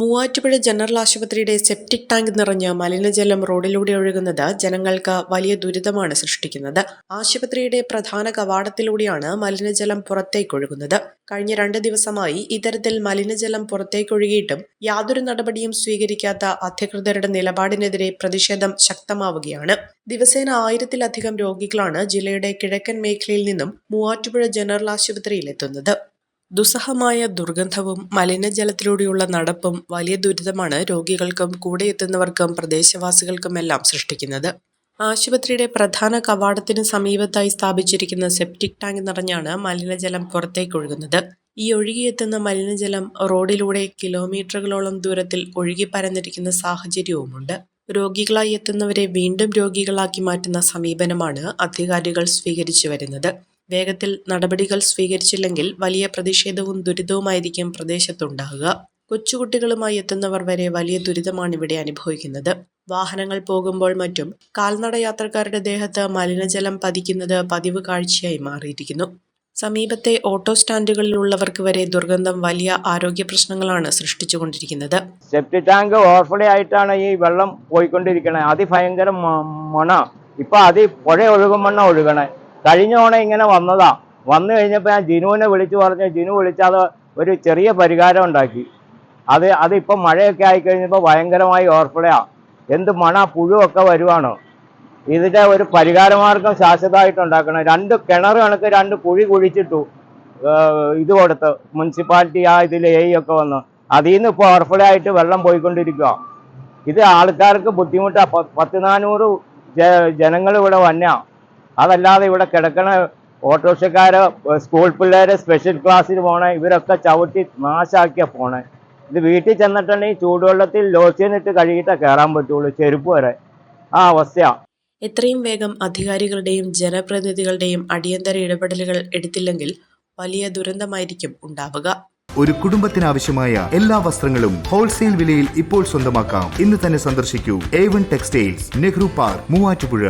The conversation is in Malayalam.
Muvattupuzha general ആശുപത്രിയുടെ സെപ്റ്റിക് ടാങ്ക് നിറഞ്ഞ മലിനജലം റോഡിലൂടെ ഒഴുകുന്നത് ജനങ്ങൾക്ക് വലിയ ദുരിതമാണ് സൃഷ്ടിക്കുന്നത്. ആശുപത്രിയുടെ പ്രധാന കവാടത്തിലൂടെയാണ് മലിനജലം പുറത്തേക്കൊഴുകുന്നത് കഴിഞ്ഞ രണ്ട് ദിവസമായി ഇത്തരത്തിൽ മലിനജലം പുറത്തേക്കൊഴുകിയിട്ടും യാതൊരു നടപടിയും സ്വീകരിക്കാത്ത അധികൃതരുടെ നിലപാടിനെതിരെ പ്രതിഷേധം ശക്തമാവുകയാണ്. ദിവസേന ആയിരത്തിലധികം രോഗികളാണ് ജില്ലയുടെ കിഴക്കൻ മേഖലയിൽ നിന്നും മൂവാറ്റുപുഴ ജനറൽ ആശുപത്രിയിൽ എത്തുന്നത്. ദുസ്സഹമായ ദുർഗന്ധവും മലിനജലത്തിലൂടെയുള്ള നടപ്പും വലിയ ദുരിതമാണ് രോഗികൾക്കും കൂടെ എത്തുന്നവർക്കും പ്രദേശവാസികൾക്കുമെല്ലാം സൃഷ്ടിക്കുന്നത്. ആശുപത്രിയുടെ പ്രധാന കവാടത്തിന് സമീപത്തായി സ്ഥാപിച്ചിരിക്കുന്ന സെപ്റ്റിക് ടാങ്ക് നിറഞ്ഞാണ് മലിനജലം പുറത്തേക്ക് ഒഴുകുന്നത് ഈ ഒഴുകിയെത്തുന്ന മലിനജലം റോഡിലൂടെ കിലോമീറ്ററുകളോളം ദൂരത്തിൽ ഒഴുകി പരന്നിരിക്കുന്ന സാഹചര്യവുമുണ്ട്. രോഗികളായി എത്തുന്നവരെ വീണ്ടും രോഗികളാക്കി മാറ്റുന്ന സമീപനമാണ് അധികാരികൾ സ്വീകരിച്ചു വരുന്നത്. വേഗത്തിൽ നടപടികൾ സ്വീകരിച്ചില്ലെങ്കിൽ വലിയ പ്രതിഷേധവും ദുരിതവുമായിരിക്കും പ്രദേശത്തുണ്ടാകുക. കൊച്ചുകുട്ടികളുമായി എത്തുന്നവർ വരെ വലിയ ദുരിതമാണ് ഇവിടെ അനുഭവിക്കുന്നത്. വാഹനങ്ങൾ പോകുമ്പോൾ മറ്റും കാൽനട യാത്രക്കാരുടെ ദേഹത്ത് മലിനജലം പതിക്കുന്നത് പതിവ് കാഴ്ചയായി മാറിയിരിക്കുന്നു. സമീപത്തെ ഓട്ടോ സ്റ്റാൻഡുകളിലുള്ളവർക്ക് വരെ ദുർഗന്ധം വലിയ ആരോഗ്യ പ്രശ്നങ്ങളാണ് സൃഷ്ടിച്ചുകൊണ്ടിരിക്കുന്നത്. സെപ്റ്റി ടാങ്ക് ഓവർഫ്ലോ ആയിട്ടാണ് ഈ വെള്ളം പോയിക്കൊണ്ടിരിക്കുന്നത് അതിഭയങ്കര മണ. ഇപ്പൊ അതി പുഴ ഒഴുകും ഒഴുകണേ. കഴിഞ്ഞ തവണ ഇങ്ങനെ വന്നതാ. വന്നു കഴിഞ്ഞപ്പോൾ ഞാൻ ജിനുവിനെ വിളിച്ചു പറഞ്ഞു. ജിനു വിളിച്ചാൽ ഒരു ചെറിയ പരിഹാരം ഉണ്ടാക്കി. അത് അതിപ്പോൾ മഴയൊക്കെ ആയിക്കഴിഞ്ഞപ്പോൾ ഭയങ്കരമായി ആ എന്ത് മണ പുഴുവൊക്കെ വരുവാണോ? ഇതിന്റെ ഒരു പരിഹാരമാർഗം ശാശ്വതമായിട്ട് ഉണ്ടാക്കണം രണ്ട് കിണർ കണക്ക് രണ്ട് കുഴി കുഴിച്ചിട്ടു. ഇത് കൊടുത്ത് മുനിസിപ്പാലിറ്റി ആ ഇതിൽ എ ഒക്കെ വന്ന്. അതിൽ നിന്ന് ഇപ്പോൾ ഓർഫലായിട്ട് വെള്ളം പോയിക്കൊണ്ടിരിക്കുക ഇത് ആൾക്കാർക്ക് ബുദ്ധിമുട്ടാണ് പത്ത് നാനൂറ് ജനങ്ങൾ ഇവിടെ വന്ന. അതല്ലാതെ ഇവിടെ കിടക്കണ ഓട്ടോറിക്ഷക്കാര് സ്കൂൾ പിള്ളേര് സ്പെഷ്യൽ ക്ലാസ്സിൽ പോണേ ഇവരൊക്കെ ചവിട്ടി നാശാക്കിയ പോണേ. ഇത് വീട്ടിൽ ചെന്നിട്ടുണ്ടെങ്കിൽ ചൂടുവെള്ളത്തിൽ ലോസ്യനിട്ട് കഴുകിയിട്ടേ കയറാൻ പറ്റുള്ളൂ ചെരുപ്പ് വരെ. ആ അവസ്ഥ എത്രയും വേഗം അധികാരികളുടെയും ജനപ്രതിനിധികളുടെയും അടിയന്തര ഇടപെടലുകൾ എടുത്തില്ലെങ്കിൽ വലിയ ദുരന്തമായിരിക്കും ഉണ്ടാവുക. ഒരു കുടുംബത്തിനാവശ്യമായ എല്ലാ വസ്ത്രങ്ങളും ഹോൾസെയിൽ വിലയിൽ ഇപ്പോൾ സ്വന്തമാക്കാം. ഇന്ന് തന്നെ സന്ദർശിക്കൂ. A one textiles Nehru park Muvattupuzha.